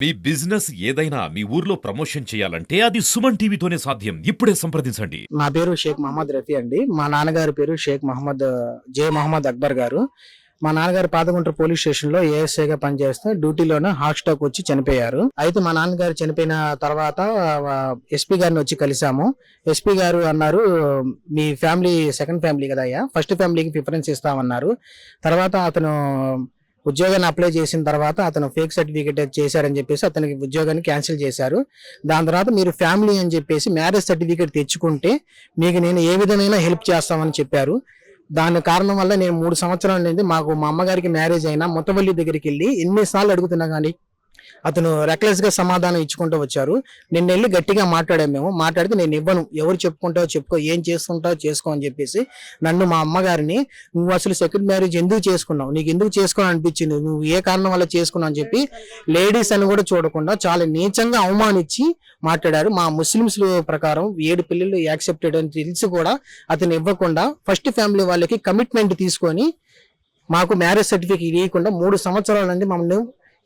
మీ business ఏదైనా మీ ఊర్లో promotion చేయాలంటే అది సుమన్ టీవీతోనే సాధ్యం. ఇప్పుడే సంప్రదించండి. నా పేరు షేక్ మహమ్మద్ రఫీ అండి. మా నాన్నగారి పేరు షేక్ మహమ్మద్ జే మహమ్మద్ అక్బర్ గారు. మా నాన్నగారు పాదగుంట పోలీస్ స్టేషన్లో ఏఎస్ఐ గా పనిచేస్తూ డ్యూటీలోనే హార్ట్ స్టాక్ వచ్చి చనిపోయారు. అయితే మా నాన్నగారు చనిపోయిన తర్వాత ఎస్పీ గారిని వచ్చి కలిసాము ఎస్పీ గారు అన్నారు మీ ఫ్యామిలీ సెకండ్ ఫ్యామిలీ కదా అయ్యా? ఫస్ట్ ఫ్యామిలీకి ప్రిఫరెన్స్ ఇస్తామన్నారు. తర్వాత అతను ఉద్యోగాన్ని అప్లై చేసిన తర్వాత అతను ఫేక్ సర్టిఫికేట్ చేశారని చెప్పేసి అతనికి ఉద్యోగాన్ని క్యాన్సిల్ చేశారు. దాని తర్వాత మీరు ఫ్యామిలీ అని చెప్పేసి మ్యారేజ్ సర్టిఫికేట్ తెచ్చుకుంటే మీకు నేను ఏ విధమైన హెల్ప్ చేస్తామని చెప్పారు. దాని కారణం వల్ల నేను మూడు సంవత్సరాల నుండి మాకు మా అమ్మగారికి మ్యారేజ్ అయినా మొత్తవల్లి దగ్గరికి వెళ్ళి ఎన్నిసార్లు అడుగుతున్నా కానీ అతను రెక్లెస్గా సమాధానం ఇచ్చుకుంటూ వచ్చారు. నిన్న వెళ్ళి గట్టిగా మాట్లాడాము మేము. మాట్లాడితే నేను ఇవ్వను. ఎవరు చెప్పుకుంటావో చెప్పుకో ఏం చేసుకుంటావో చేసుకో అని చెప్పేసి నన్ను మా అమ్మగారిని నువ్వు అసలు సెకండ్ మ్యారేజ్ ఎందుకు చేసుకున్నావు? నీకు ఎందుకు చేసుకోవాలని అనిపించింది? నువ్వు ఏ కారణం వల్ల చేసుకున్నావు? అని చెప్పి లేడీస్ అని కూడా చూడకుండా చాలా నీచంగా అవమానించి మాట్లాడారు. మా ముస్లిమ్స్ ప్రకారం ఏడు పిల్లలు యాక్సెప్టెడ్ అని తెలిసి కూడా అతను ఇవ్వకుండా ఫస్ట్ ఫ్యామిలీ వాళ్ళకి కమిట్మెంట్ తీసుకొని మాకు మ్యారేజ్ సర్టిఫికేట్ ఇవ్వకుండా మూడు సంవత్సరాల నుండి మమ్మల్ని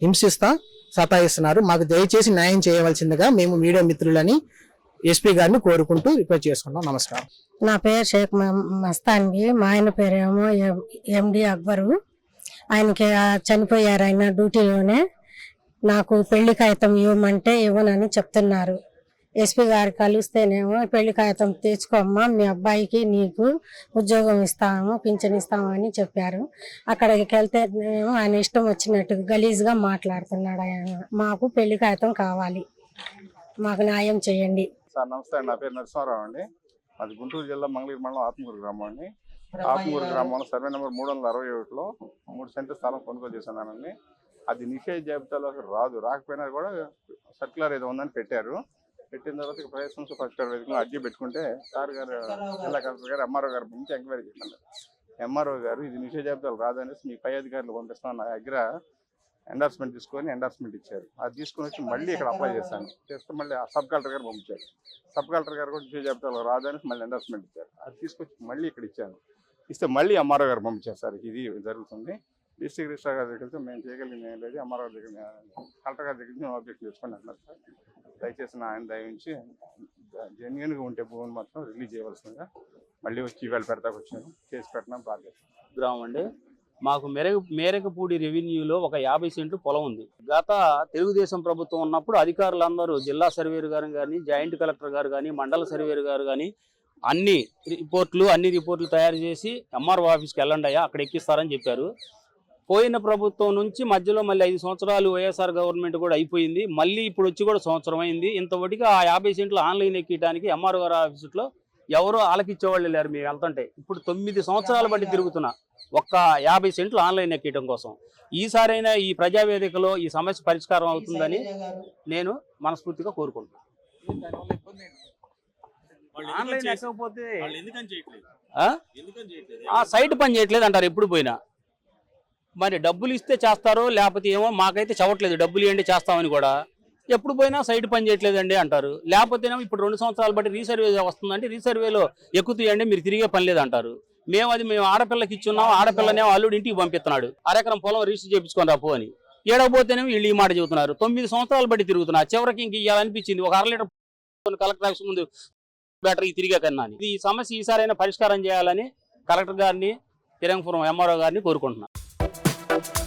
హింసిస్తా సతాయిస్తున్నారు. మాకు దయచేసి న్యాయం చేయవలసిందిగా మేము మీడియా మిత్రులని ఎస్పీ గారిని కోరుకుంటూ రిక్వెస్ట్ చేసుకున్నాం. నమస్కారం. నా పేరు షేక్ మహ- మస్తాన్వి. మా ఆయన పేరేమో ఎం- ఎండి అక్బరు. ఆయనకి చనిపోయారు. ఆయన డ్యూటీలోనే. నాకు పెళ్ళి కాగితం ఇవ్వమంటే ఇవ్వనని చెప్తున్నారు. ఎస్పీ గారు కలిస్తేనేమో పెళ్ళి కాగితం తెచ్చుకోమ్మా మీ అబ్బాయికి నీకు ఉద్యోగం ఇస్తాము పింఛన్ ఇస్తాము అని చెప్పారు. అక్కడికి వెళ్తేనేమో ఆయన ఇష్టం వచ్చినట్టు గలీజ్గా మాట్లాడుతున్నాడు ఆయన. మాకు పెళ్ళి కాగితం కావాలి. మాకు న్యాయం చేయండి. సార్ నమస్తే నా పేరు నరసింహారావు అండి. అది గుంటూరు జిల్లా మంగళగిరి మండలం ఆత్మకూరు గ్రామం అండి. ఆత్మకూరు గ్రామంలో సర్వే నెంబర్ మూడు వందల అరవై ఒకటిలో మూడు సెంటర్ స్థలం కొనుగోలు చేస్తున్నానండి. అది నిషేధ జాబితాలోకి రాదు. రాకపోయినా కూడా సర్క్యులర్ ఏదో ఉందని పెట్టారు. పెట్టిన తర్వాత ఇక ప్రయత్నం ఫస్ట్ వేదికలో అర్జీ పెట్టుకుంటే సార్ గారు జిల్లా కలెక్టర్ గారు ఎంఆర్ఓ గారి నుంచి ఎంక్వైరీ చేశాను ఎంఆర్ఓ గారు ఇది నిషేధాబ్దాలు రాదనేసి మీ పై అధికారులు పంపిస్తాను నా దగ్గర ఎండార్స్మెంట్ తీసుకొని ఎండార్స్మెంట్ ఇచ్చారు. అది తీసుకొని వచ్చి మళ్ళీ ఇక్కడ అప్లై చేశాను. చేస్తే మళ్ళీ ఆ సబ్ కలెక్టర్ గారు పంపించారు. సబ్ కలెక్టర్ గారు కూడా నిషేధ జాబితాలో రాదని మళ్ళీ ఎండార్స్మెంట్ ఇచ్చారు. అది తీసుకొచ్చి మళ్ళీ ఇక్కడ ఇచ్చాను ఇస్తే మళ్ళీ ఎంఆర్ఓ గారు పంపించారు. సార్ ఇది జరుగుతుంది. డిస్ట్రిక్ట్ రిజిస్టర్ గారి దగ్గర మేము చేయగలిగింది ఏం లేదు. ఎంఆర్ఓ దగ్గర కలెక్టర్ గారి దగ్గర మేము ఆబ్జెక్ట్ చేసుకొని అంటున్నారు సార్. దయచేసి ఆయన దయించి జెన్యున్గా ఉంటే భూమిని మాత్రం రిలీజ్ చేయవలసిందిగా మళ్ళీ వచ్చి ఇవాళ పెడతాకు వచ్చాను. చేసి పెట్టినా బాధ్యత. గ్రామం అండి. మాకు మెరగ మేరకపూడి రెవెన్యూలో ఒక యాభై సెంట్లు పొలం ఉంది. గత తెలుగుదేశం ప్రభుత్వం ఉన్నప్పుడు అధికారులందరూ జిల్లా సర్వేరు గారు కానీ జాయింట్ కలెక్టర్ గారు కానీ మండల సర్వేరు గారు కానీ అన్ని రిపోర్ట్లు అన్ని రిపోర్ట్లు తయారు చేసి ఎంఆర్ఓ ఆఫీస్కి వెళ్ళండి అయ్యా అక్కడ ఎక్కిస్తారని చెప్పారు. పోయిన ప్రభుత్వం నుంచి మధ్యలో మళ్ళీ ఐదు సంవత్సరాలు వైఎస్ఆర్ గవర్నమెంట్ కూడా అయిపోయింది. మళ్ళీ ఇప్పుడు వచ్చి కూడా సంవత్సరం అయింది. ఇంతవరకు ఆ యాభై సెంట్లు ఆన్లైన్ ఎక్కడానికి ఎంఆర్ఓ గారి ఆఫీసులో ఎవరో ఆలకిచ్చేవాళ్ళు లేరు మీరు వెళ్తుంటే. ఇప్పుడు తొమ్మిది సంవత్సరాల బట్టి తిరుగుతున్నా ఒక్క యాభై సెంట్లు ఆన్లైన్ ఎక్కడం కోసం. ఈసారైనా ఈ ప్రజావేదికలో ఈ సమస్య పరిష్కారం అవుతుందని నేను మనస్ఫూర్తిగా కోరుకుంటున్నాను ఆన్లైన్ ఎక్కకపోతే సైట్ పని చేయట్లేదు అంటారు. ఎప్పుడు పోయినా? మరి డబ్బులు ఇస్తే చేస్తారో లేకపోతే ఏమో మాకైతే చవట్లేదు డబ్బులు ఇవ్వండి చేస్తామని కూడా. ఎప్పుడు పోయినా సైట్ పని చేయట్లేదండి అంటారు. లేకపోతేనేమో ఇప్పుడు రెండు సంవత్సరాలు బట్టి రీసర్వే వస్తుందంటే రీసర్వేలో ఎక్కుతాయండి మీరు తిరిగే పని లేదంటారు మేము అది మేము ఆడపిల్లకి ఇచ్చున్నాం ఆడపిల్లనేమో అల్లుడు ఇంటికి పంపిస్తున్నాడు. అరెకరం పొలం రిజిస్టర్ చేయించుకొని రా పో అని. ఏడకపోతేనేమో వీళ్ళు ఈ మాట చెబుతున్నారు. తొమ్మిది సంవత్సరాలు బట్టి తిరుగుతున్నారు. చివరికి ఇంక ఇవ్వాలనిపించింది ఒక అర లీటర్ కలెక్టర్ ఆఫీస్ ముందు బెటర్ ఈ తిరిగే కన్నా అని. ఈ సమస్య ఈసారైనా పరిష్కారం చేయాలని కలెక్టర్ గారిని తిరంగపురం ఎంఆర్ఓ గారిని కోరుకుంటున్నాను. Thank